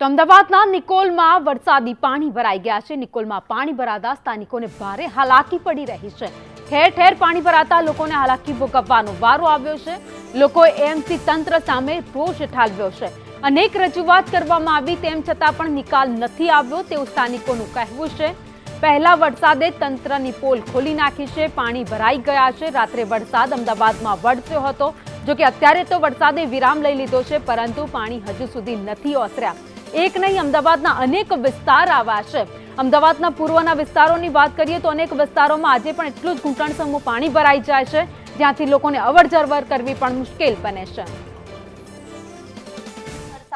તો અમદાવાદના નિકોલમાં વરસાદી પાણી ભરાઈ ગયા છે. નિકોલમાં પાણી ભરાતા સ્થાનિકોને ભારે હાલાકી પડી રહી છે. ઠેર ઠેર પાણી ભરાતા લોકોને હાલાકી ભોગવવાનો વારો આવ્યો છે. લોકોએ એમસી તંત્ર સામે રોષ ઠાલવ્યો છે. અનેક રજૂઆત કરવામાં આવી તેમ છતાં પણ નિકાલ નથી આવ્યો તેવું સ્થાનિકોનું કહેવું છે. પહેલા વરસાદે તંત્રની પોલ ખોલી નાખી છે. પાણી ભરાઈ ગયા છે. રાત્રે વરસાદ અમદાવાદમાં વરસ્યો હતો. જો કે અત્યારે તો વરસાદે વિરામ લઈ લીધો છે, પરંતુ પાણી હજુ સુધી નથી ઓસર્યા. એક નહીં, અમદાવાદના અનેક વિસ્તાર આવા છે. અમદાવાદના પૂર્વના વિસ્તારોની વાત કરીએ તો અનેક વિસ્તારોમાં આજે પણ એટલું જ ઘૂંટણસમું પાણી ભરાઈ જાય છે. જ્યાંથી લોકોને અવર જવર કરવી પણ મુશ્કેલ બને છે.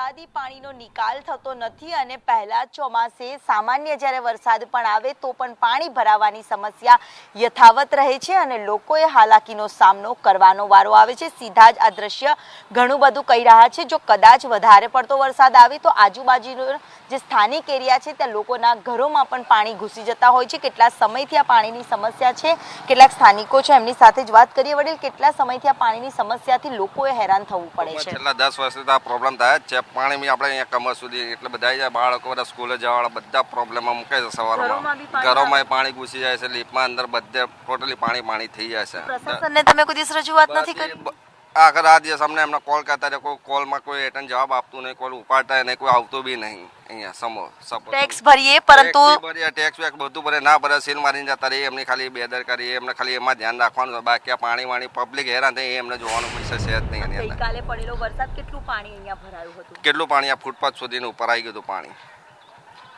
વરસાદી પાણીનો નિકાલ થતો નથી અને પહેલા ચોમાસે સામાન્ય જ્યારે વરસાદ પણ આવે તો પણ પાણી ભરાવાની સમસ્યા યથાવત રહે છે અને લોકોએ હાલાકીનો સામનો કરવાનો વારો આવે છે. સીધા જ આ દ્રશ્ય ઘણું બધું કહી રહ્યા છે. જો કદાચ વધારે પડતો વરસાદ આવે તો આજુબાજુનો જે સ્થાનિક એરિયા છે ત્યાં લોકોના ઘરોમાં પણ પાણી ઘૂસી જતા હોય છે. કેટલા સમયથી આ પાણીની સમસ્યા છે? કેટલાક સ્થાનિકો છે એમની સાથે જ વાત કરીએ. વડીલ કેટલા સમયથી આ પાણીની સમસ્યાથી લોકોએ હેરાન થવું પડે છે? છેલ્લા દસ વર્ષથી આ પ્રોબ્લેમ થાય જ છે. પાણી બી આપણે અહીંયા કમર સુધી એટલે બધા બાળકો બધા સ્કૂલે જવાવાળા બધા પ્રોબ્લેમમાં મૂકે છે સવારમાં. પાણી ઘરોમાં પાણી ઘૂસી જાય છે. લીપમાં અંદર બધે ટોટલી પાણી પાણી થઈ જાય છે. પ્રશાસનને તમે કોઈ દિવસ રજૂઆત નથી કરી? બ- આખા રાત દિવસ અમને એમના કોલ કરતા રહે કોઈ કોલમાં કોઈ એટન જવાબ આપતું નહીં કોલ ઉપાડતા નહીં કોઈ આવતું બી નહીં અહીંયા સમો ટેક્સ ભરીએ પરંતુ ટેક્સ વેક્સ બધું ભરે ના ભરે સીલ મારીને જતા રહીએ એમની ખાલી બેદરકારી એમને ખાલી એમાં ધ્યાન રાખવાનું બાકી આ પાણી વાણી પબ્લિક હેરાન થઈ એમને જોવાનું પૈસા છે જ નહીં ગઈકાલે પડેલો વરસાદ કેટલું પાણી અહીંયા ભરાયું હતું? કેટલું પાણી આ ફૂટપાથ સુધીનું ઉપર આવી ગયું હતું પાણી?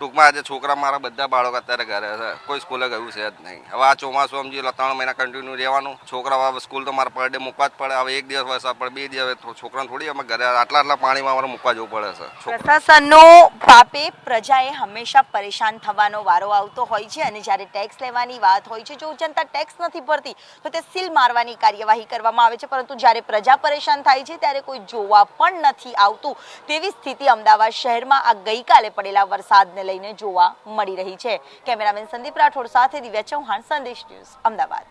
ટૂંકમાં આજે છોકરા મારા બધા બાળકો અત્યારે ઘરે છે. કોઈ સ્કૂલે ગયું છે જ નહીં. હવે આ ચોમાસું સમજી લો, ત્રણ મહિના કન્ટિન્યુ રહેવાનું. છોકરા હવે સ્કૂલ તો મારે પર ડે મૂકવા જ પડે. હવે એક દિવસ વરસાદ પડે, બે દિવસ છોકરાને થોડી અમે ઘરે આટલા આટલા પાણીમાં અમારે મૂકવા જવું પડે છે. પ્રશાસનનો પાપે પ્રજાએ હંમેશા પરેશાન થવાનો વારો આવતો હોય છે અને જ્યારે ટેક્સ લેવાની વાત હોય છે, જો જનતા ટેક્સ નથી ભરતી, તો તે સીલ મારવાની કાર્યવાહી કરવામાં આવે છે. પરંતુ જ્યારે પ્રજા પરેશાન થાય છે, ત્યારે કોઈ જોવા પણ નથી આવતું. તેવી સ્થિતિ અમદાવાદ શહેરમાં આ ગઈકાલે પડેલા વરસાદને લઈને જોવા મળી રહી છે. કેમેરામેન સંદીપ રાઠોડ સાથે દિવ્યા ચૌહાણ સંદેશ ન્યૂઝ અમદાવાદ.